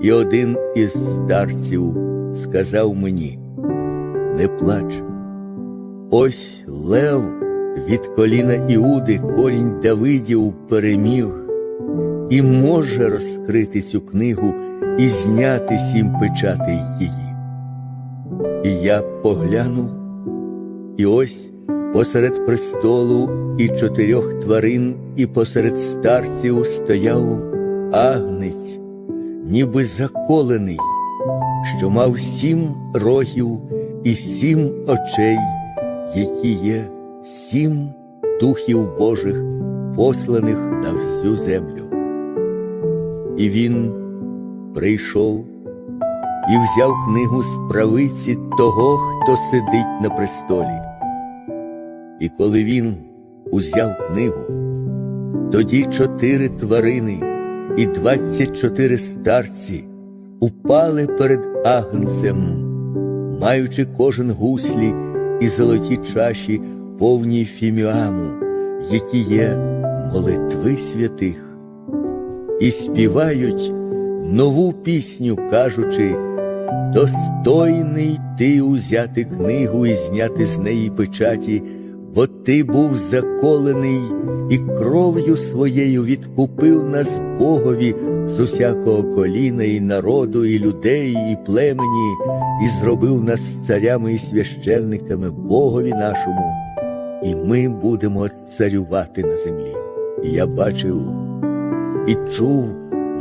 І один із старців сказав мені: Не плач, ось лев від коліна Іуди, корінь Давидів переміг, і може розкрити цю книгу і зняти сім печатей її. І я поглянув, і ось посеред престолу і чотирьох тварин, і посеред старців стояв агнець, ніби заколений, що мав сім рогів і сім очей, які є сім духів Божих, посланих на всю землю. І він прийшов і взяв книгу з правиці того, хто сидить на престолі. І коли він узяв книгу, тоді чотири тварини і двадцять чотири старці упали перед агнцем, маючи кожен гуслі і золоті чаші, повні фіміаму, які є молитви святих, і співають нову пісню, кажучи, достойний ти узяти книгу і зняти з неї печаті, бо ти був заколений і кров'ю своєю відкупив нас Богові з усякого коліна, і народу, і людей, і племені, і зробив нас царями і священниками Богові нашому, і ми будемо царювати на землі. Я бачив і чув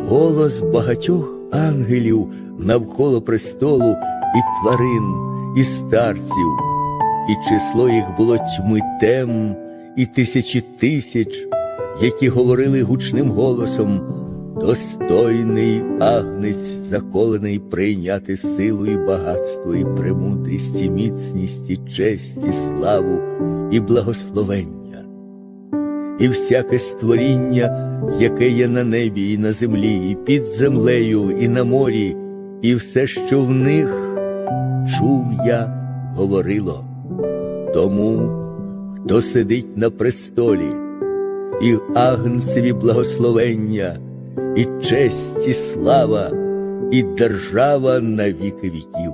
голос багатьох ангелів навколо престолу і тварин, і старців, і число їх було тьми тем, і тисячі тисяч, які говорили гучним голосом. Достойний агнець, заколений прийняти силу і багатство, і премудрість, і міцність, і честь, і славу, і благословення і всяке створіння, яке є на небі і на землі, і під землею, і на морі, і все, що в них чув я, говорило. Тому, хто сидить на престолі, і агнцеві благословення, і честь, і слава, і держава на віки віків.